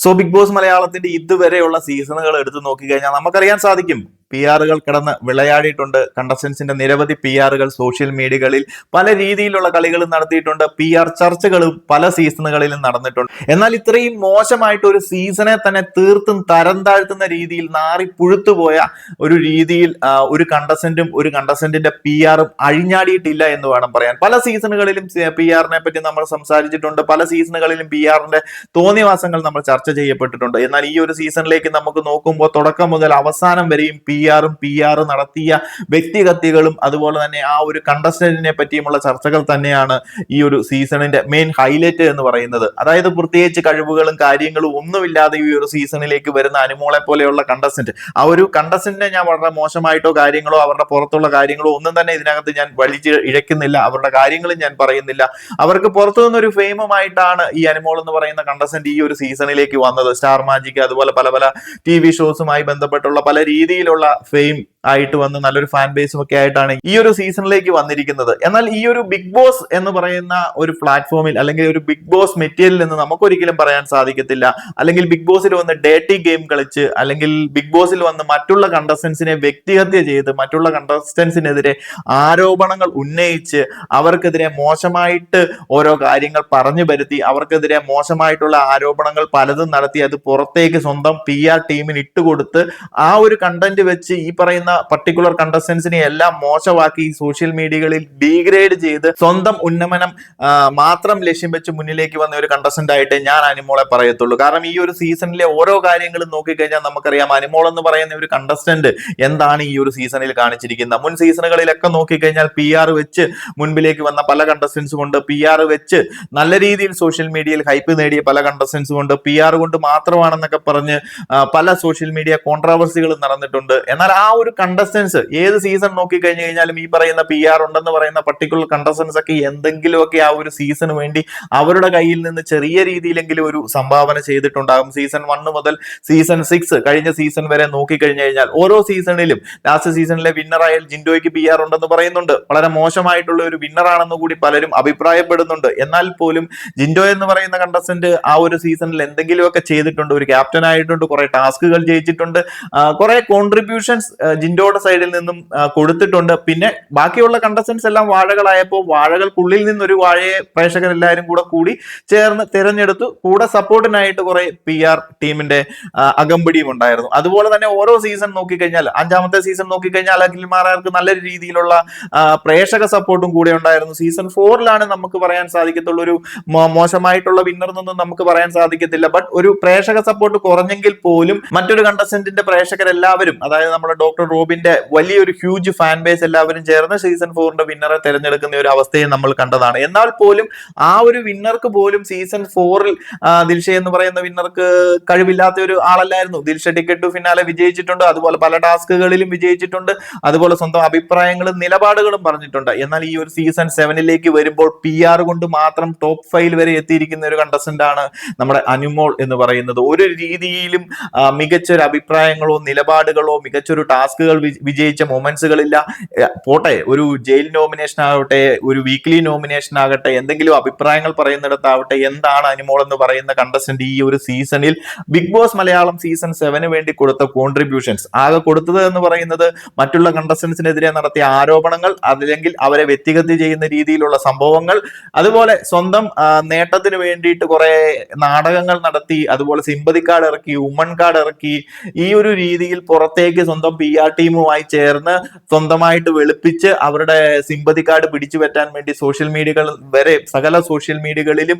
So big boss മലയാളത്തിന്റെ ഇതുവരെയുള്ള സീസണുകൾ എടുത്തു നോക്കിക്കഴിഞ്ഞാൽ നമുക്കറിയാൻ സാധിക്കും പി ആറുകൾ കിടന്ന് വിളയാടിയിട്ടുണ്ട്. കണ്ടസ്റ്റൻസിന്റെ നിരവധി പി ആറുകൾ സോഷ്യൽ മീഡിയകളിൽ പല രീതിയിലുള്ള കളികളും നടത്തിയിട്ടുണ്ട്. പി ആർ ചർച്ചകളും പല സീസണുകളിലും നടന്നിട്ടുണ്ട്. എന്നാൽ ഇത്രയും മോശമായിട്ട് ഒരു സീസണെ തന്നെ തീർത്തും തരം താഴ്ത്തുന്ന രീതിയിൽ നാറി പുഴുത്തുപോയ ഒരു രീതിയിൽ ഒരു കണ്ടസ്റ്റന്റും ഒരു കണ്ടസ്റ്റന്റിന്റെ പി ആറും അഴിഞ്ഞാടിയിട്ടില്ല എന്ന് വേണം പറയാൻ. പല സീസണുകളിലും പി ആറിനെ പറ്റി നമ്മൾ സംസാരിച്ചിട്ടുണ്ട്. പല സീസണുകളിലും പി ആറിന്റെ തോന്നിവാസങ്ങൾ നമ്മൾ ചർച്ച ചെയ്യപ്പെട്ടിട്ടുണ്ട്. എന്നാൽ ഈ ഒരു സീസണിലേക്ക് നമുക്ക് നോക്കുമ്പോൾ തുടക്കം മുതൽ അവസാനം വരെയും പി ആറും പി ആറും നടത്തിയ വ്യക്തിഗതികളും അതുപോലെ തന്നെ ആ ഒരു കണ്ടസ്റ്റന്റിനെ പറ്റിയുമുള്ള ചർച്ചകൾ തന്നെയാണ് ഈ ഒരു സീസണിന്റെ മെയിൻ ഹൈലൈറ്റ് എന്ന് പറയുന്നത്. അതായത് പ്രത്യേകിച്ച് കഴിവുകളും കാര്യങ്ങളും ഒന്നുമില്ലാതെ ഈ ഒരു സീസണിലേക്ക് വരുന്ന അനുമോളെ പോലെയുള്ള കണ്ടസ്റ്റന്റ് ആ ഒരു കണ്ടസ്റ്റന്റിനെ ഞാൻ വളരെ മോശമായിട്ടോ കാര്യങ്ങളോ അവരുടെ പുറത്തുള്ള കാര്യങ്ങളോ ഒന്നും തന്നെ ഇതിനകത്ത് ഞാൻ വലിച്ച് ഇഴയ്ക്കുന്നില്ല. അവരുടെ കാര്യങ്ങളും ഞാൻ പറയുന്നില്ല. അവർക്ക് പുറത്തു നിന്നൊരു ഫെയിമുമായിട്ടാണ് ഈ അനുമോൾ എന്ന് പറയുന്ന കണ്ടസ്റ്റന്റ് ഈ ഒരു സീസണിലേക്ക് വന്നത്. സ്റ്റാർ മാജിക് അതുപോലെ പല പല ടി വി ഷോസുമായി ബന്ധപ്പെട്ടുള്ള പല രീതിയിലുള്ള ഫെയിം ആയിട്ട് വന്ന് നല്ലൊരു ഫാൻ ബേസും ഒക്കെ ആയിട്ടാണ് ഈ ഒരു സീസണിലേക്ക് വന്നിരിക്കുന്നത്. എന്നാൽ ഈ ഒരു ബിഗ് ബോസ് എന്ന് പറയുന്ന ഒരു പ്ലാറ്റ്ഫോമിൽ അല്ലെങ്കിൽ ഒരു ബിഗ് ബോസ് മെറ്റീരിയൽ നിന്ന് നമുക്കൊരിക്കലും പറയാൻ സാധിക്കത്തില്ല. അല്ലെങ്കിൽ ബിഗ് ബോസിൽ വന്ന് ഡേറ്റി ഗെയിം കളിച്ച് അല്ലെങ്കിൽ ബിഗ് ബോസിൽ വന്ന് മറ്റുള്ള കണ്ടസ്റ്റൻസിനെ വ്യക്തിഹത്യ ചെയ്ത് മറ്റുള്ള കണ്ടസ്റ്റൻസിനെതിരെ ആരോപണങ്ങൾ ഉന്നയിച്ച് അവർക്കെതിരെ മോശമായിട്ട് ഓരോ കാര്യങ്ങൾ പറഞ്ഞു വരുത്തി അവർക്കെതിരെ മോശമായിട്ടുള്ള ആരോപണങ്ങൾ പലതും നടത്തി അത് പുറത്തേക്ക് സ്വന്തം പി ആർ ടീമിന് ഇട്ടുകൊടുത്ത് ആ ഒരു കണ്ടന്റ് വെച്ച് ഈ പറയുന്ന പർട്ടിക്കുലർ കണ്ടസ്റ്റൻസിനെ എല്ലാം മോശമാക്കി സോഷ്യൽ മീഡിയകളിൽ ഡീഗ്രേഡ് ചെയ്ത് സ്വന്തം ഉന്നമനം മാത്രം ലക്ഷ്യം വെച്ച് മുന്നിലേക്ക് വന്ന ഒരു കണ്ടസ്റ്റന്റ് ആയിട്ട് ഞാൻ അനിമോളെ പറയത്തുള്ളൂ. കാരണം ഈ ഒരു സീസണിലെ ഓരോ കാര്യങ്ങളും നോക്കിക്കഴിഞ്ഞാൽ നമുക്കറിയാം അനിമോൾ എന്ന് പറയുന്ന ഒരു കണ്ടസ്റ്റന്റ് എന്താണ് ഈ ഒരു സീസണിൽ കാണിച്ചിരിക്കുന്നത്. മുൻ സീസണുകളിലൊക്കെ നോക്കിക്കഴിഞ്ഞാൽ പി ആർ വെച്ച് മുൻപിലേക്ക് വന്ന പല കണ്ടസ്റ്റൻസും ഉണ്ട് പി ആർ വെച്ച് നല്ല രീതിയിൽ സോഷ്യൽ മീഡിയയിൽ ഹൈപ്പ് നേടിയ പല കണ്ടസ്റ്റൻസും ഉണ്ട് പി ആർ കൊണ്ട് മാത്രമാണെന്നൊക്കെ പറഞ്ഞ് പല സോഷ്യൽ മീഡിയ കോൺട്രവേഴ്സികളും നടന്നിട്ടുണ്ട്. എന്നാൽ ആ ഒരു കണ്ടസ്റ്റൻസ് ഏത് സീസൺ നോക്കി കഴിഞ്ഞു കഴിഞ്ഞാലും ഈ പറയുന്ന പി ആർ ഉണ്ടെന്ന് പറയുന്ന പർട്ടിക്കുലർ കണ്ടസ്റ്റൻസ് ഒക്കെ എന്തെങ്കിലുമൊക്കെ ആ ഒരു സീസണ് വേണ്ടി അവരുടെ കയ്യിൽ നിന്ന് ചെറിയ രീതിയിലെങ്കിലും ഒരു സംഭാവന ചെയ്തിട്ടുണ്ടാകും. സീസൺ വണ്ണ് മുതൽ സീസൺ സിക്സ് കഴിഞ്ഞ സീസൺ വരെ നോക്കി കഴിഞ്ഞു കഴിഞ്ഞാൽ ഓരോ സീസണിലും ലാസ്റ്റ് സീസണിലെ വിന്നറായ ജിൻഡോയ്ക്ക് പി ആർ ഉണ്ടെന്ന് പറയുന്നുണ്ട്. വളരെ മോശമായിട്ടുള്ള ഒരു വിന്നറാണെന്ന് കൂടി പലരും അഭിപ്രായപ്പെടുന്നുണ്ട്. എന്നാൽ പോലും ജിൻഡോ എന്ന് പറയുന്ന കണ്ടസ്റ്റന്റ് ആ ഒരു സീസണിൽ എന്തെങ്കിലുമൊക്കെ ചെയ്തിട്ടുണ്ട്. ഒരു ക്യാപ്റ്റൻ ആയിട്ടുണ്ട്. കുറെ ടാസ്കുകൾ ജയിച്ചിട്ടുണ്ട്. കുറെ കോൺട്രിബ്യൂഷൻസ് ജിൻഡോയുടെ സൈഡിൽ നിന്നും കൊടുത്തിട്ടുണ്ട്. പിന്നെ ബാക്കിയുള്ള കണ്ടസ്റ്റൻസ് എല്ലാം വാഴകളായപ്പോൾ വാഴകൾക്കുള്ളിൽ നിന്നൊരു വാഴയെ പ്രേക്ഷകരെല്ലാവരും കൂടെ കൂടി ചേർന്ന് തിരഞ്ഞെടുത്തു. കൂടെ സപ്പോർട്ടിനായിട്ട് കുറെ പി ആർ ടീമിന്റെ അകമ്പടിയും ഉണ്ടായിരുന്നു. അതുപോലെ തന്നെ ഓരോ സീസൺ നോക്കിക്കഴിഞ്ഞാൽ അഞ്ചാമത്തെ സീസൺ നോക്കിക്കഴിഞ്ഞാൽ അഖിൽമാരാർക്ക് നല്ല രീതിയിലുള്ള പ്രേക്ഷക സപ്പോർട്ടും കൂടെ ഉണ്ടായിരുന്നു. സീസൺ ഫോറിലാണ് നമുക്ക് പറയാൻ സാധിക്കത്തുള്ള. ഒരു മോശമായിട്ടുള്ള വിന്നർ എന്നൊന്നും നമുക്ക് പറയാൻ സാധിക്കത്തില്ല. ബട്ട് ഒരു പ്രേക്ഷക സപ്പോർട്ട് കുറഞ്ഞെങ്കിൽ പോലും മറ്റൊരു കണ്ടസ്റ്റന്റിന്റെ പ്രേക്ഷകരെല്ലാവരും അതായത് നമ്മുടെ ഡോക്ടർ റോബിന്റെ വലിയൊരു ഹ്യൂജ് ഫാൻ ബേസ് എല്ലാവരും ചേർന്ന് സീസൺ ഫോറിന്റെ വിന്നറെ തെരഞ്ഞെടുക്കുന്ന ഒരു അവസ്ഥയെ നമ്മൾ കണ്ടതാണ്. എന്നാൽ പോലും ആ ഒരു വിന്നർക്ക് പോലും സീസൺ ഫോറിൽ ദിൽഷ എന്ന് പറയുന്ന വിന്നർക്ക് കഴിവില്ലാത്ത ഒരു ആളല്ലായിരുന്നു. ദിൽഷ ടിക്കറ്റ് ടു ഫിനാലെ വിജയിച്ചിട്ടുണ്ട്. അതുപോലെ പല ടാസ്കുകളിലും വിജയിച്ചിട്ടുണ്ട്. അതുപോലെ സ്വന്തം അഭിപ്രായങ്ങളും നിലപാടുകളും പറഞ്ഞിട്ടുണ്ട്. എന്നാൽ ഈ ഒരു സീസൺ സെവനിലേക്ക് വരുമ്പോൾ പി ആർ കൊണ്ട് മാത്രം ടോപ്പ് ഫൈവ് വരെ എത്തിയിരിക്കുന്ന ഒരു കണ്ടസ്റ്റന്റ് ആണ് നമ്മുടെ അനുമോൾ എന്ന് പറയുന്നത്. ഒരു രീതിയിലും മികച്ചൊരു അഭിപ്രായങ്ങളോ നിലപാടുകളോ മികച്ചൊരു ടാസ്കുകൾ വിജയിച്ച മൊമെന്റ്സുകളില്ല പോട്ടെ ഒരു ജയിൽ നോമിനേഷൻ ആകട്ടെ ഒരു വീക്ക്ലി നോമിനേഷൻ ആകട്ടെ എന്തെങ്കിലും അഭിപ്രായങ്ങൾ പറയുന്നിടത്താവട്ടെ എന്താണ് അനുമോൾ എന്ന് പറയുന്ന കണ്ടസ്റ്റന്റ് ഈ ഒരു സീസണിൽ ബിഗ് ബോസ് മലയാളം സീസൺ സെവന് വേണ്ടി കൊടുത്ത കോൺട്രിബ്യൂഷൻസ് ആകെ കൊടുത്തത് എന്ന് പറയുന്നത് മറ്റുള്ള കണ്ടസ്റ്റൻസിനെതിരെ നടത്തിയ ആരോപണങ്ങൾ അല്ലെങ്കിൽ അവരെ വ്യക്തിഗത ചെയ്യുന്ന രീതിയിലുള്ള സംഭവങ്ങൾ അതുപോലെ സ്വന്തം നേട്ടത്തിന് വേണ്ടിയിട്ട് കുറെ നാടകങ്ങൾ നടത്തി അതുപോലെ സിമ്പതി കാർഡ് ഇറക്കി ഉമ്മൻ കാർഡ് ഇറക്കി ഈ ഒരു രീതിയിൽ പുറത്തേക്ക് സ്വന്തം പി ആർ ടീമുമായി ചേർന്ന് സ്വന്തമായിട്ട് വെളുപ്പിച്ച് അവരുടെ സിമ്പതി കാർഡ് പിടിച്ചു പറ്റാൻ വേണ്ടി സോഷ്യൽ മീഡിയകൾ വരെ സകല സോഷ്യൽ മീഡിയകളിലും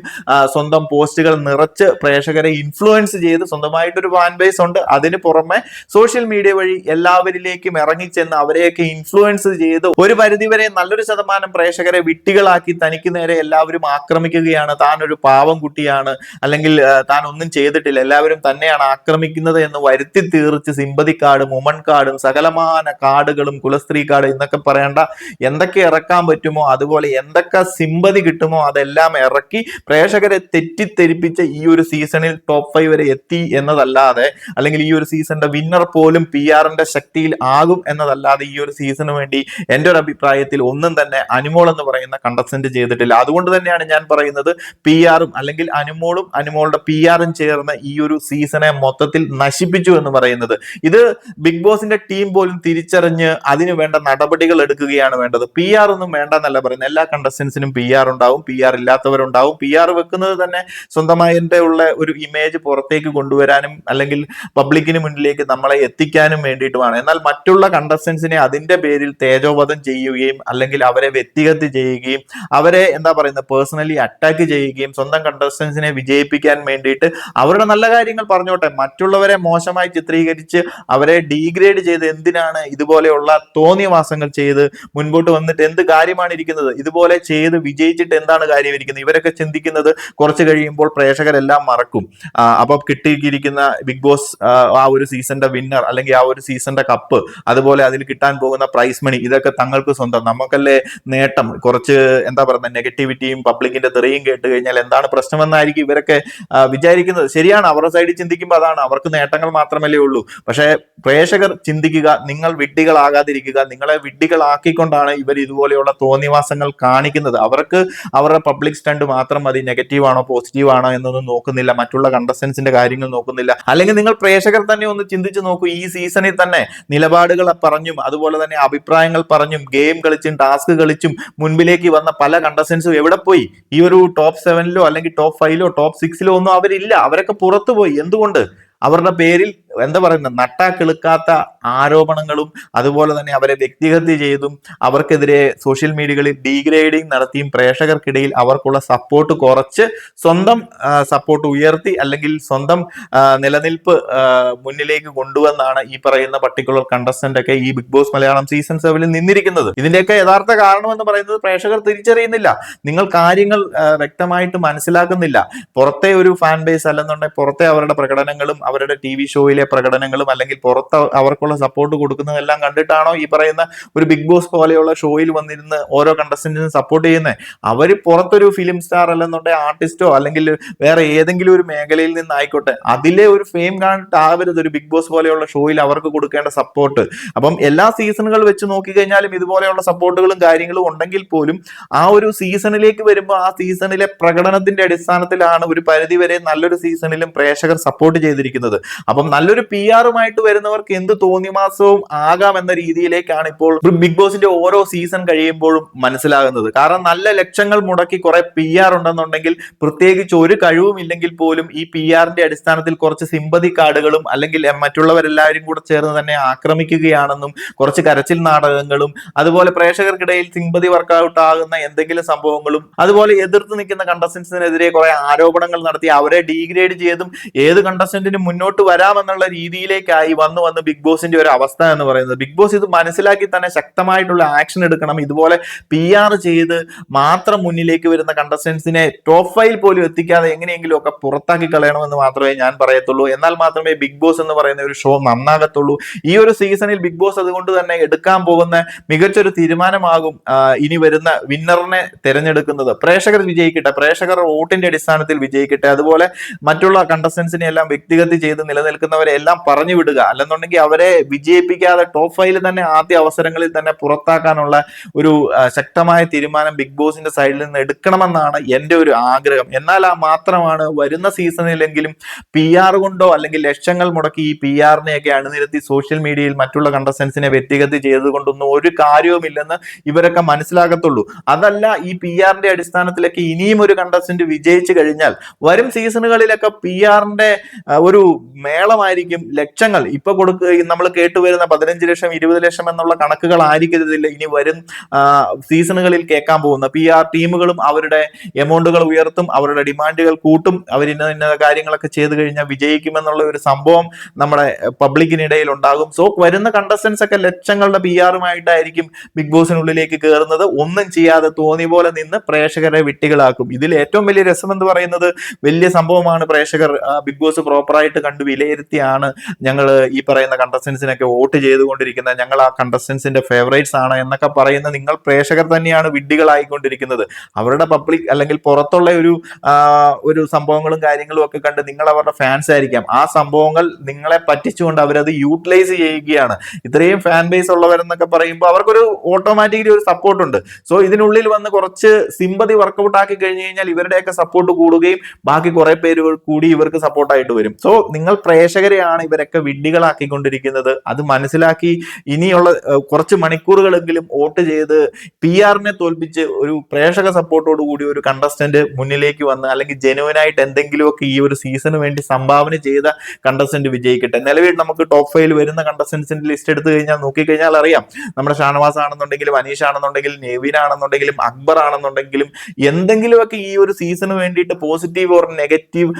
സ്വന്തം പോസ്റ്റുകൾ നിറച്ച് പ്രേക്ഷകരെ ഇൻഫ്ലുവൻസ് ചെയ്ത് സ്വന്തമായിട്ടൊരു ഫാൻ ബേസ് ഉണ്ട്. അതിന് പുറമെ സോഷ്യൽ മീഡിയ വഴി എല്ലാവരിലേക്കും ഇറങ്ങിച്ചെന്ന് അവരെയൊക്കെ ഇൻഫ്ലുവൻസ് ചെയ്ത് ഒരു പരിധിവരെ നല്ലൊരു ശതമാനം പ്രേക്ഷകരെ വിട്ടികളാക്കി തനിക്ക് നേരെ എല്ലാവരും ആക്രമിക്കുകയാണ്. താൻ ഒരു പാവം കുട്ടിയാണ്. അല്ലെങ്കിൽ താൻ ഒന്നും ചെയ്തിട്ടില്ല. എല്ലാവരും തന്നെയാണ് ആക്രമിക്കുന്നത് എന്ന് വരുത്തി തീർച്ച് സിമ്പതി കാർഡും ഉമൺ കാർഡും സകല സകലമാന കാടുകളും കുലസ്ത്രീ കാർഡ് എന്നൊക്കെ പറയേണ്ട. എന്തൊക്കെ ഇറക്കാൻ പറ്റുമോ അതുപോലെ എന്തൊക്കെ സിമ്പതി കിട്ടുമോ അതെല്ലാം ഇറക്കി പ്രേക്ഷകരെ തെറ്റിദ്ധരിപ്പിച്ച ഈ ഒരു സീസണിൽ ടോപ്പ് ഫൈവ് വരെ എത്തി എന്നതല്ലാതെ അല്ലെങ്കിൽ ഈ ഒരു സീസണിന്റെ വിന്നർ പോലും പി ആറിന്റെ ശക്തിയിൽ ആകും എന്നതല്ലാതെ ഈ ഒരു സീസണ് വേണ്ടി എന്റെ ഒരു അഭിപ്രായത്തിൽ ഒന്നും തന്നെ അനുമോൾ എന്ന് പറയുന്ന കണ്ടസ്റ്റന്റ് ചെയ്തിട്ടില്ല. അതുകൊണ്ട് തന്നെയാണ് ഞാൻ പറയുന്നത് പി ആറും അല്ലെങ്കിൽ അനുമോളും അനുമോളുടെ പി ആറും ചേർന്ന് ഈ ഒരു സീസണെ മൊത്തത്തിൽ നശിപ്പിച്ചു എന്ന് പറയുന്നത്. ഇത് ബിഗ് ബോസിന്റെ ടീം പോലും തിരിച്ചറിഞ്ഞ് അതിന് വേണ്ട നടപടികൾ എടുക്കുകയാണ് വേണ്ടത്. പി ആർ ഒന്നും വേണ്ട എന്നല്ല പറയുന്നത്. എല്ലാ കണ്ടസ്റ്റൻസിനും പി ആർ ഉണ്ടാവും. പി ആർ ഇല്ലാത്തവരുണ്ടാവും. പി ആർ വെക്കുന്നത് തന്നെ സ്വന്തമായിട്ട് ഉള്ള ഒരു ഇമേജ് പുറത്തേക്ക് കൊണ്ടുവരാനും അല്ലെങ്കിൽ പബ്ലിക്കിന് മുന്നിലേക്ക് നമ്മളെ എത്തിക്കാനും വേണ്ടിയിട്ടുമാണ്. എന്നാൽ മറ്റുള്ള കണ്ടസ്റ്റൻസിനെ അതിന്റെ പേരിൽ തേജോവധം ചെയ്യുകയും അല്ലെങ്കിൽ അവരെ വ്യക്തിഗത ചെയ്യുകയും അവരെ എന്താ പറയുന്നത് പേഴ്സണലി അറ്റാക്ക് ചെയ്യുകയും സ്വന്തം കണ്ടസ്റ്റൻസിനെ വിജയിപ്പിക്കാൻ വേണ്ടിയിട്ട് അവരുടെ നല്ല കാര്യങ്ങൾ പറഞ്ഞോട്ടെ. മറ്റുള്ളവരെ മോശമായി ചിത്രീകരിച്ച് അവരെ ഡീഗ്രേഡ് ചെയ്ത് എന്തിനാണ് ഇതുപോലെയുള്ള തോന്നിയവാസങ്ങൾ ചെയ്ത് മുൻപോട്ട് വന്നിട്ട് എന്ത് കാര്യമാണ് ഇരിക്കുന്നത്? ഇതുപോലെ ചെയ്ത് വിജയിച്ചിട്ട് എന്താണ് കാര്യം ഇരിക്കുന്നത്? ഇവരൊക്കെ ചിന്തിക്കുന്നത് കുറച്ച് കഴിയുമ്പോൾ പ്രേക്ഷകരെല്ലാം മറക്കും. അപ്പൊ കിട്ടിയിരിക്കുന്ന ബിഗ് ബോസ് ആ, ഒരു സീസന്റെ വിന്നർ അല്ലെങ്കിൽ ആ ഒരു സീസന്റെ കപ്പ് അതുപോലെ അതിൽ കിട്ടാൻ പോകുന്ന പ്രൈസ് മണി ഇതൊക്കെ തങ്ങൾക്ക് സ്വന്തം. നമുക്കല്ലേ നേട്ടം? കുറച്ച് എന്താ പറയുക നെഗറ്റിവിറ്റിയും പബ്ലിക്കിന്റെ തെറിയും കേട്ട് കഴിഞ്ഞാൽ എന്താണ് പ്രശ്നമെന്നായിരിക്കും ഇവരൊക്കെ വിചാരിക്കുന്നത്. ശരിയാണ് അവരുടെ സൈഡിൽ ചിന്തിക്കുമ്പോൾ അതാണ്. അവർക്ക് നേട്ടങ്ങൾ മാത്രമല്ലേ ഉള്ളൂ. പക്ഷേ പ്രേക്ഷകർ ചിന്തിക്കുക നിങ്ങൾ വിഡ്ഢികളാകാതിരിക്കുക നിങ്ങളെ വിഡ്ഢികളാക്കിക്കൊണ്ടാണ് ഇവർ ഇതുപോലെയുള്ള തോന്നിവാസങ്ങൾ കാണിക്കുന്നത്. അവർക്ക് അവരുടെ പബ്ലിക് സ്റ്റണ്ട് മാത്രം മതി നെഗറ്റീവ് ആണോ പോസിറ്റീവ് ആണോ എന്നൊന്നും നോക്കുന്നില്ല മറ്റുള്ള കണ്ടസ്റ്റൻസിന്റെ കാര്യങ്ങൾ നോക്കുന്നില്ല. അല്ലെങ്കിൽ നിങ്ങൾ പ്രേക്ഷകർ തന്നെ ഒന്ന് ചിന്തിച്ചു നോക്കൂ ഈ സീസണിൽ തന്നെ നിലപാടുകൾ പറഞ്ഞും അതുപോലെ തന്നെ അഭിപ്രായങ്ങൾ പറഞ്ഞും ഗെയിം കളിച്ചും ടാസ്ക് കളിച്ചും മുൻപിലേക്ക് വന്ന പല കണ്ടസ്റ്റൻസും എവിടെ പോയി? ഈ ഒരു ടോപ്പ് സെവനിലോ അല്ലെങ്കിൽ ടോപ്പ് ഫൈവിലോ ടോപ്പ് സിക്സിലോ ഒന്നും അവരില്ല. അവരൊക്കെ പുറത്തു പോയി എന്തുകൊണ്ട്? അവരുടെ പേരിൽ എന്താ പറയുന്നത് നട്ടാ കിളുക്കാത്ത ആരോപണങ്ങളും അതുപോലെ തന്നെ അവരെ വ്യക്തിഹത്യ ചെയ്തും അവർക്കെതിരെ സോഷ്യൽ മീഡിയകളിൽ ഡീഗ്രേഡിങ് നടത്തിയും പ്രേക്ഷകർക്കിടയിൽ അവർക്കുള്ള സപ്പോർട്ട് കുറച്ച് സ്വന്തം സപ്പോർട്ട് ഉയർത്തി അല്ലെങ്കിൽ സ്വന്തം നിലനിൽപ്പ് മുന്നിലേക്ക് കൊണ്ടുവന്നാണ് ഈ പറയുന്ന പർട്ടിക്കുലർ കണ്ടസ്റ്റന്റ് ഒക്കെ ഈ ബിഗ് ബോസ് മലയാളം സീസൺ സെവനിൽ നിന്നിരിക്കുന്നത്. ഇതിന്റെയൊക്കെ യഥാർത്ഥ കാരണം എന്ന് പറയുന്നത് പ്രേക്ഷകർ തിരിച്ചറിയുന്നില്ല. നിങ്ങൾ കാര്യങ്ങൾ വ്യക്തമായിട്ട് മനസ്സിലാക്കുന്നില്ല. പുറത്തെ ഒരു ഫാൻ ബേസ് അല്ലെന്നുണ്ടെങ്കിൽ പുറത്തെ അവരുടെ പ്രകടനങ്ങളും അവരുടെ ടി വി ഷോയിലെ പ്രകടനങ്ങളും അല്ലെങ്കിൽ പുറത്ത് അവർക്കുള്ള സപ്പോർട്ട് കൊടുക്കുന്നതെല്ലാം കണ്ടിട്ടാണോ ഈ പറയുന്ന ഒരു ബിഗ് ബോസ് പോലെയുള്ള ഷോയിൽ വന്നിരുന്ന് ഓരോ കണ്ടസ്റ്റന്റിനും സപ്പോർട്ട് ചെയ്യുന്നത് അവർ പുറത്തൊരു ഫിലിം സ്റ്റാർ അല്ലെന്നുണ്ടെങ്കിൽ ആർട്ടിസ്റ്റോ അല്ലെങ്കിൽ വേറെ ഏതെങ്കിലും ഒരു മേഖലയിൽ നിന്നായിക്കോട്ടെ അതിലെ ഒരു ഫെയിം കാണിട്ടാവരുത് ഒരു ബിഗ് ബോസ് പോലെയുള്ള ഷോയിൽ അവർക്ക് കൊടുക്കേണ്ട സപ്പോർട്ട് അപ്പം എല്ലാ സീസണുകൾ വെച്ച് നോക്കിക്കഴിഞ്ഞാലും ഇതുപോലെയുള്ള സപ്പോർട്ടുകളും കാര്യങ്ങളും ഉണ്ടെങ്കിൽ പോലും ആ ഒരു സീസണിലേക്ക് വരുമ്പോൾ ആ സീസണിലെ പ്രകടനത്തിന്റെ അടിസ്ഥാനത്തിലാണ് ഒരു പരിധി വരെ നല്ലൊരു സീസണിലും പ്രേക്ഷകർ സപ്പോർട്ട് ചെയ്തിരിക്കുന്നത്. അപ്പം നല്ലൊരു പി ആറുമായിട്ട് വരുന്നവർക്ക് എന്ത് തോന്നിമാസവും ആകാം എന്ന രീതിയിലേക്കാണ് ഇപ്പോൾ ബിഗ് ബോസിന്റെ ഓരോ സീസൺ കഴിയുമ്പോഴും മനസ്സിലാകുന്നത്. കാരണം നല്ല ലക്ഷങ്ങൾ മുടക്കി കുറെ പി ആർ ഉണ്ടെന്നുണ്ടെങ്കിൽ പ്രത്യേകിച്ച് ഒരു കഴിവും ഇല്ലെങ്കിൽ പോലും ഈ പി ആറിന്റെ അടിസ്ഥാനത്തിൽ കുറച്ച് സിമ്പതി കാർഡുകളും അല്ലെങ്കിൽ മറ്റുള്ളവരെല്ലാവരും കൂടെ ചേർന്ന് തന്നെ ആക്രമിക്കുകയാണെന്നും കുറച്ച് കരച്ചിൽ നാടകങ്ങളും അതുപോലെ പ്രേക്ഷകർക്കിടയിൽ സിമ്പതി വർക്കൗട്ട് ആകുന്ന എന്തെങ്കിലും സംഭവങ്ങളും അതുപോലെ എതിർത്ത് നിൽക്കുന്ന കണ്ടസ്റ്റൻസിനെതിരെ കുറെ ആരോപണങ്ങൾ നടത്തി അവരെ ഡീഗ്രേഡ് ചെയ്തും ഏത് കണ്ടസ്റ്റന്റിനും മുന്നോട്ട് വരാമെന്നുള്ള രീതിയിലേക്കായി വന്ന് വന്ന് ബിഗ് ബോസിന്റെ ഒരു അവസ്ഥ എന്ന് പറയുന്നത്. ബിഗ് ബോസ് ഇത് മനസ്സിലാക്കി തന്നെ ശക്തമായിട്ടുള്ള ആക്ഷൻ എടുക്കണം. ഇതുപോലെ പി ആർ ചെയ്ത് മാത്രം മുന്നിലേക്ക് വരുന്ന കണ്ടസ്റ്റൻസിനെ ടോപ്പ് ഫൈവ് പോലും എത്തിക്കാതെ എങ്ങനെയെങ്കിലും ഒക്കെ പുറത്താക്കി കളയണമെന്ന് മാത്രമേ ഞാൻ പറയത്തുള്ളൂ. എന്നാൽ മാത്രമേ ബിഗ് ബോസ് എന്ന് പറയുന്ന ഒരു ഷോ നന്നാകത്തുള്ളൂ. ഈ ഒരു സീസണിൽ ബിഗ് ബോസ് അതുകൊണ്ട് തന്നെ എടുക്കാൻ പോകുന്ന മികച്ചൊരു തീരുമാനമാകും ഇനി വരുന്ന വിന്നറിനെ തിരഞ്ഞെടുക്കുന്നത്. പ്രേക്ഷകർ വിജയിക്കട്ടെ. പ്രേക്ഷകർ വോട്ടിന്റെ അടിസ്ഥാനത്തിൽ വിജയിക്കട്ടെ. അതുപോലെ മറ്റുള്ള കണ്ടസ്റ്റൻസിനെ എല്ലാം വ്യക്തിഗത ചെയ്ത് നിലനിൽക്കുന്നവരെ എല്ലാം പറഞ്ഞു വിടുക. അല്ലെന്നുണ്ടെങ്കിൽ അവരെ വിജയിപ്പിക്കാതെ ടോപ്പ് ഫൈവിൽ തന്നെ ആദ്യ അവസരങ്ങളിൽ തന്നെ പുറത്താക്കാനുള്ള ഒരു ശക്തമായ തീരുമാനം ബിഗ് ബോസിന്റെ സൈഡിൽ നിന്ന് എടുക്കണമെന്നാണ് എന്റെ ഒരു ആഗ്രഹം. എന്നാൽ ആ മാത്രമാണ് വരുന്ന സീസണിലെങ്കിലും പി ആർ കൊണ്ടോ അല്ലെങ്കിൽ ലക്ഷങ്ങൾ മുടക്കി ഈ പി ആറിനെയൊക്കെ അണിനിരത്തി സോഷ്യൽ മീഡിയയിൽ മറ്റുള്ള കണ്ടസ്റ്റൻസിനെ വ്യക്തിഗത ചെയ്തുകൊണ്ടൊന്നും ഒരു കാര്യവുമില്ലെന്ന് ഇവരൊക്കെ മനസ്സിലാകത്തുള്ളൂ. അതല്ല ഈ പി ആറിന്റെ അടിസ്ഥാനത്തിലൊക്കെ ഇനിയും ഒരു കണ്ടസ്റ്റന്റ് വിജയിച്ചു കഴിഞ്ഞാൽ വരും സീസണുകളിലൊക്കെ പി ആറിന്റെ ഒരു മേളമായിരിക്കും ലക്ഷങ്ങൾ. ഇപ്പൊ കൊടുക്ക നമ്മൾ കേട്ടുവരുന്ന പതിനഞ്ച് ലക്ഷം ഇരുപത് ലക്ഷം എന്നുള്ള കണക്കുകൾ ആയിരിക്കരുതില്ല ഇനി വരും സീസണുകളിൽ കേൾക്കാൻ പോകുന്ന. പി ആർ ടീമുകളും അവരുടെ എമൗണ്ടുകൾ ഉയർത്തും അവരുടെ ഡിമാൻഡുകൾ കൂട്ടും അവർ ഇന്ന ഇന്ന കാര്യങ്ങളൊക്കെ ചെയ്തു കഴിഞ്ഞാൽ വിജയിക്കുമെന്നുള്ള ഒരു സംഭവം നമ്മുടെ പബ്ലിക്കിനിടയിൽ ഉണ്ടാകും. സോ വരുന്ന കണ്ടസ്റ്റൻസ് ഒക്കെ ലക്ഷങ്ങളുടെ പി ആറുമായിട്ടായിരിക്കും ബിഗ് ബോസിനുള്ളിലേക്ക് കയറുന്നത് ഒന്നും ചെയ്യാതെ തോന്നി പോലെ നിന്ന് പ്രേക്ഷകരെ വിട്ടികളാക്കും. ഇതിൽ ഏറ്റവും വലിയ രസം എന്ന് പറയുന്നത് വലിയ സംഭവമാണ് പ്രേക്ഷകർ ബിഗ് ബോസ് പ്രോപ്പറായിട്ട് കണ്ടു വിലയിരുത്തിയാണ് ഞങ്ങൾ ഈ പറയുന്ന കണ്ടസ്റ്റൻസിനൊക്കെ വോട്ട് ചെയ്തുകൊണ്ടിരിക്കുന്നത്. ഞങ്ങൾ ആ കണ്ടസ്റ്റൻസിന്റെ ഫേവറേറ്റ്സ് ആണ് എന്നൊക്കെ പറയുന്ന നിങ്ങൾ പ്രേക്ഷകർ തന്നെയാണ് വിഡ്ഢികളായിക്കൊണ്ടിരിക്കുന്നത്. അവരുടെ പബ്ലിക് അല്ലെങ്കിൽ പുറത്തുള്ള ഒരു ഒരു സംഭവങ്ങളും കാര്യങ്ങളും ഒക്കെ കണ്ട് നിങ്ങൾ അവരുടെ ഫാൻസ് ആയിരിക്കാം. ആ സംഭവങ്ങൾ നിങ്ങളെ പറ്റിച്ചുകൊണ്ട് അവരത് യൂട്ടിലൈസ് ചെയ്യുകയാണ്. ഇത്രയും ഫാൻ ബേസ് ഉള്ളവരെന്നൊക്കെ പറയുമ്പോൾ അവർക്കൊരു ഓട്ടോമാറ്റിക്കലി ഒരു സപ്പോർട്ട് ഉണ്ട്. സോ ഇതിനുള്ളിൽ വന്ന് കുറച്ച് സിമ്പതി വർക്ക്ഔട്ട് ആക്കി കഴിഞ്ഞു കഴിഞ്ഞാൽ ഇവരുടെയൊക്കെ സപ്പോർട്ട് കൂടുകയും ബാക്കി കുറെ പേര് കൂടി ഇവർക്ക് സപ്പോർട്ടായിട്ട് വരും. സോ നിങ്ങൾ പ്രേക്ഷകരെയാണ് ഇവരൊക്കെ വിഡ്ഢികളാക്കിക്കൊണ്ടിരിക്കുന്നത്? അത് മനസ്സിലാക്കി ഇനിയുള്ള കുറച്ച് മണിക്കൂറുകളെങ്കിലും വോട്ട് ചെയ്ത് പി ആറിനെ തോൽപ്പിച്ച് ഒരു പ്രേക്ഷക സപ്പോർട്ടോട് കൂടി ഒരു കണ്ടസ്റ്റന്റ് മുന്നിലേക്ക് വന്ന് അല്ലെങ്കിൽ ജനുവനായിട്ട് എന്തെങ്കിലുമൊക്കെ ഈ ഒരു സീസണ് വേണ്ടി സംഭാവന ചെയ്ത കണ്ടസ്റ്റന്റ് വിജയിക്കട്ടെ. നിലവിൽ നമുക്ക് ടോപ്പ് ഫൈവിൽ വരുന്ന കണ്ടസ്റ്റൻസിന്റെ ലിസ്റ്റ് എടുത്തു കഴിഞ്ഞാൽ നോക്കിക്കഴിഞ്ഞാൽ അറിയാം. നമ്മുടെ ഷാനവാസ് ആണെന്നുണ്ടെങ്കിലും അനീഷ് ആണെന്നുണ്ടെങ്കിലും നെവിൻ ആണെന്നുണ്ടെങ്കിലും അക്ബർ ആണെന്നുണ്ടെങ്കിലും എന്തെങ്കിലുമൊക്കെ ഈ ഒരു സീസണ് വേണ്ടിയിട്ട് പോസിറ്റീവ് ഓർ നെഗറ്റീവ്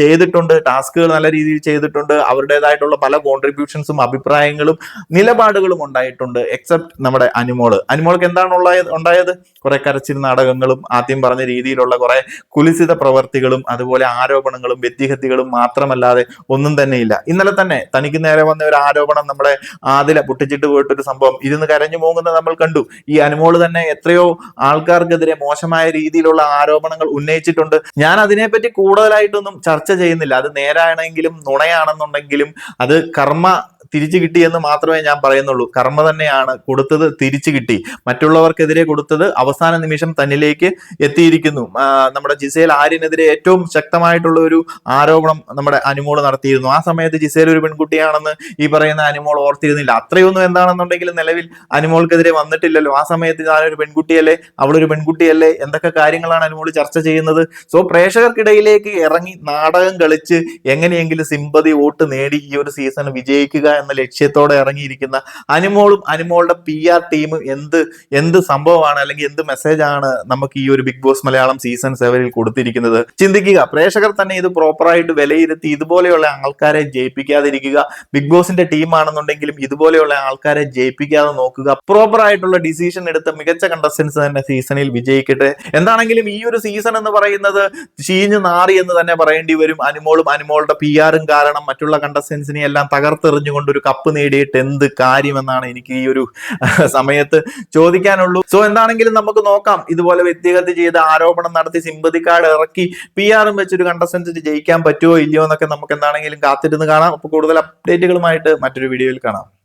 ചെയ്തിട്ടുണ്ട്. ടാസ്കുകൾ നല്ല രീതിയിൽ ചെയ്തിട്ടുണ്ട്. അവരുടേതായിട്ടുള്ള പല കോൺട്രിബ്യൂഷൻസും അഭിപ്രായങ്ങളും നിലപാടുകളും ഉണ്ടായിട്ടുണ്ട്. എക്സെപ്റ്റ് നമ്മുടെ അനുമോൾ. അനുമോൾക്ക് എന്താണ് ഉള്ളത് ഉണ്ടായത്? കുറെ കരച്ചിൽ നാടകങ്ങളും ആദ്യം പറഞ്ഞ രീതിയിലുള്ള കുറെ കുലിസിത പ്രവർത്തികളും അതുപോലെ ആരോപണങ്ങളും വ്യക്തിഹത്യകളും മാത്രമല്ലാതെ ഒന്നും തന്നെ ഇല്ല. ഇന്നലെ തന്നെ തനിക്ക് നേരെ വന്ന ഒരു ആരോപണം നമ്മുടെ ആദില പൊട്ടിച്ചിട്ട് പോയിട്ടൊരു സംഭവം. ഇരുന്ന് കരഞ്ഞു പോകുന്നത് നമ്മൾ കണ്ടു. ഈ അനുമോൾ തന്നെ എത്രയോ ആൾക്കാർക്കെതിരെ മോശമായ രീതിയിലുള്ള ആരോപണങ്ങൾ ഉന്നയിച്ചിട്ടുണ്ട്. ഞാൻ അതിനെപ്പറ്റി കൂടുതലായിട്ടൊന്നും ചർച്ച ചെയ്യുന്നില്ല. അത് നേരാണെങ്കിലും നുണയാണെന്നുണ്ടെങ്കിലും അത് കർമ്മ തിരിച്ചു കിട്ടിയെന്ന് മാത്രമേ ഞാൻ പറയുന്നുള്ളൂ. കർമ്മ തന്നെയാണ് കൊടുത്തത് തിരിച്ചു കിട്ടി. മറ്റുള്ളവർക്കെതിരെ കൊടുത്തത് അവസാന നിമിഷം തന്നിലേക്ക് എത്തിയിരിക്കുന്നു. നമ്മുടെ ജിസേൽ ആര്യനെതിരെ ഏറ്റവും ശക്തമായിട്ടുള്ള ഒരു ആരോപണം നമ്മുടെ അനുമോൾ നടത്തിയിരുന്നു. ആ സമയത്ത് ജിസേൽ ഒരു പെൺകുട്ടിയാണെന്ന് ഈ പറയുന്ന അനുമോൾ ഓർത്തിരുന്നില്ല. അത്രയൊന്നും എന്താണെന്നുണ്ടെങ്കിലും നിലവിൽ അനുമോൾക്കെതിരെ വന്നിട്ടില്ലല്ലോ. ആ സമയത്ത് ഞാനൊരു പെൺകുട്ടിയല്ലേ അവളൊരു പെൺകുട്ടിയല്ലേ എന്തൊക്കെ കാര്യങ്ങളാണ് അനുമോൾ ചർച്ച ചെയ്യുന്നത്. സോ പ്രേക്ഷകർക്കിടയിലേക്ക് ഇറങ്ങി നാടകം കളിച്ച് എങ്ങനെയെങ്കിലും സിമ്പതി വോട്ട് നേടി ഈ ഒരു സീസൺ വിജയിക്കുക എന്ന ലക്ഷ്യത്തോടെ ഇറങ്ങിയിരിക്കുന്ന അനുമോളും അനുമോളുടെ പി ആർ ടീമും എന്ത് എന്ത് സംഭവമാണ് അല്ലെങ്കിൽ എന്ത് മെസ്സേജ് ആണ് നമുക്ക് ഈ ഒരു ബിഗ് ബോസ് മലയാളം സീസൺ സെവനിൽ കൊടുത്തിരിക്കുന്നത്? ചിന്തിക്കുക. പ്രേക്ഷകർ തന്നെ ഇത് പ്രോപ്പറായിട്ട് വിലയിരുത്തി ഇതുപോലെയുള്ള ആൾക്കാരെ ജയിപ്പിക്കാതിരിക്കുക. ബിഗ് ബോസിന്റെ ടീമാണെന്നുണ്ടെങ്കിലും ഇതുപോലെയുള്ള ആൾക്കാരെ ജയിപ്പിക്കാതെ നോക്കുക. പ്രോപ്പറായിട്ടുള്ള ഡിസിഷൻ എടുത്ത് മികച്ച കണ്ടസ്റ്റൻസ് തന്നെ സീസണിൽ വിജയിക്കട്ടെ. എന്താണെങ്കിലും ഈ ഒരു സീസൺ എന്ന് പറയുന്നത് ചീഞ്ഞു നാറി എന്ന് തന്നെ പറയേണ്ടി വരും. അനുമോളും അനുമോളുടെ പി ആറും കാരണം മറ്റുള്ള കണ്ടസ്റ്റൻസിനെ എല്ലാം തകർത്തെറിഞ്ഞുകൊണ്ട് ഒരു കപ്പ് നേടിയിട്ട് എന്ത് കാര്യമെന്നാണ് എനിക്ക് ഈ ഒരു സമയത്ത് ചോദിക്കാനുള്ളൂ. സോ എന്താണെങ്കിലും നമുക്ക് നോക്കാം. ഇതുപോലെ വ്യക്തിഗത ചെയ്ത് ആരോപണം നടത്തി സിമ്പതി കാർഡ് ഇറക്കി പി ആറും വെച്ചൊരു കണ്ടസ്റ്റന്റ് ജയിക്കാൻ പറ്റുമോ ഇല്ലയോ എന്നൊക്കെ നമുക്ക് എന്താണെങ്കിലും കാത്തിരുന്ന് കാണാം. അപ്പൊ കൂടുതൽ അപ്ഡേറ്റുകളുമായിട്ട് മറ്റൊരു വീഡിയോയിൽ കാണാം.